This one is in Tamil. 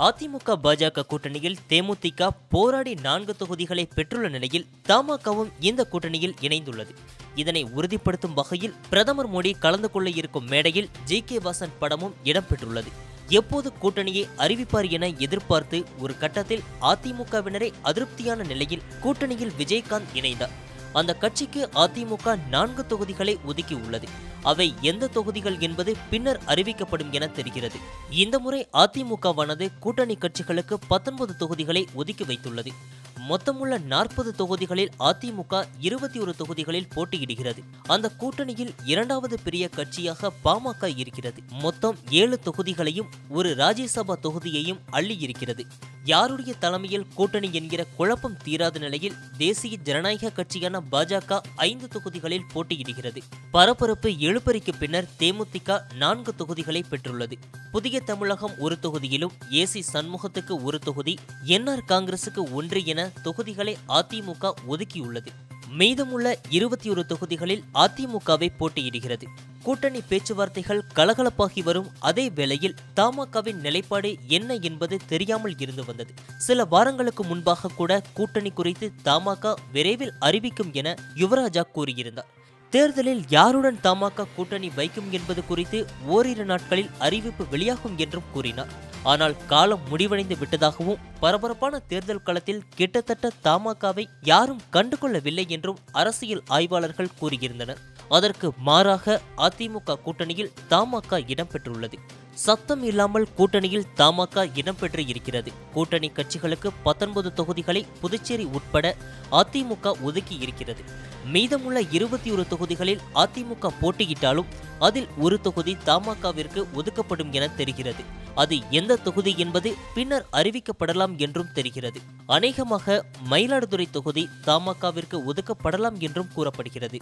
அதிமுக பாஜக கூட்டணியில் தேமுதிக போராடி நான்கு தொகுதிகளை பெற்றுள்ள நிலையில் தமாகவும் இந்த கூட்டணியில் இணைந்துள்ளது. இதனை உறுதிப்படுத்தும் வகையில் பிரதமர் மோடி கலந்து கொள்ள இருக்கும் மேடையில் ஜி. கே. வாசன் படமும் இடம்பெற்றுள்ளது. எப்போது கூட்டணியை அறிவிப்பார் என எதிர்பார்த்து ஒரு கட்டத்தில் அதிமுகவினரே அதிருப்தியான நிலையில் கூட்டணியில் விஜயகாந்த் இணைந்தார். அந்த கட்சிக்கு அதிமுக நான்கு தொகுதிகளை ஒதுக்கி உள்ளது. அவை எந்த தொகுதிகள் என்பது பின்னர் அறிவிக்கப்படும் என தெரிகிறது. இந்த முறை அதிமுகவானது கூட்டணி கட்சிகளுக்கு பத்தொன்பது தொகுதிகளை ஒதுக்கி வைத்துள்ளது. மொத்தமுள்ள நாற்பது தொகுதிகளில் அதிமுக இருபத்தி ஒரு தொகுதிகளில் போட்டியிடுகிறது. அந்த கூட்டணியில் இரண்டாவது பெரிய கட்சியாக பாமக இருக்கிறது. மொத்தம் ஏழு தொகுதிகளையும் ஒரு ராஜ்யசபா தொகுதியையும் அள்ளி இருக்கிறது யாருடைய தலைமையில் கூட்டணி என்கிற குழப்பம் தீராத நிலையில் தேசிய ஜனநாயக கட்சியான பாஜக ஐந்து தொகுதிகளில் போட்டியிடுகிறது. பரபரப்பு எழுப்பறிக்கு பின்னர் தேமுதிக நான்கு தொகுதிகளை பெற்றுள்ளது. புதிய தமிழகம் ஒரு தொகுதியிலும் ஏசி சண்முகத்துக்கு ஒரு தொகுதி என்ஆர் காங்கிரசுக்கு ஒன்று என தொகுதிகளை அதிமுக ஒதுக்கியுள்ளது. மீதமுள்ள இருபத்தி ஒரு தொகுதிகளில் அதிமுகவை போட்டியிடுகிறது. கூட்டணி பேச்சுவார்த்தைகள் கலகலப்பாகி வரும் அதே வேளையில் தமாகவின் நிலைப்பாடு என்ன என்பது தெரியாமல் இருந்து வந்தது. சில வாரங்களுக்கு முன்பாக கூட கூட்டணி குறித்து தமாக விரைவில் அறிவிக்கும் என யுவராஜா கூறியிருந்தார். தேர்தலில் யாருடன் தமாக கூட்டணி வைக்கும் என்பது குறித்து ஓரிரு நாட்களில் அறிவிப்பு வெளியாகும் என்றும் கூறினார். ஆனால் காலம் முடிவடைந்து விட்டதாகவும் பரபரப்பான தேர்தல் களத்தில் கிட்டத்தட்ட தமாகவை யாரும் கண்டுகொள்ளவில்லை என்றும் அரசியல் ஆய்வாளர்கள் கூறியிருந்தனர். அதற்கு மாறாக அதிமுக கூட்டணியில் தமாக இடம்பெற்றுள்ளது. சத்தம் இல்லாமல் கூட்டணியில் தமாக இடம்பெற்று இருக்கிறது. கூட்டணி கட்சிகளுக்கு பத்தொன்பது தொகுதிகளை புதுச்சேரி உட்பட அதிமுக ஒதுக்கி இருக்கிறது. மீதமுள்ள இருபத்தி ஒரு தொகுதிகளில் அதிமுக போட்டியிட்டாலும் அதில் ஒரு தொகுதி தமாகவிற்கு ஒதுக்கப்படும் என தெரிகிறது. அது எந்த தொகுதி என்பது பின்னர் அறிவிக்கப்படலாம் என்றும் தெரிகிறது. அநேகமாக மயிலாடுதுறை தொகுதி தமாகவிற்கு ஒதுக்கப்படலாம் என்றும் கூறப்படுகிறது.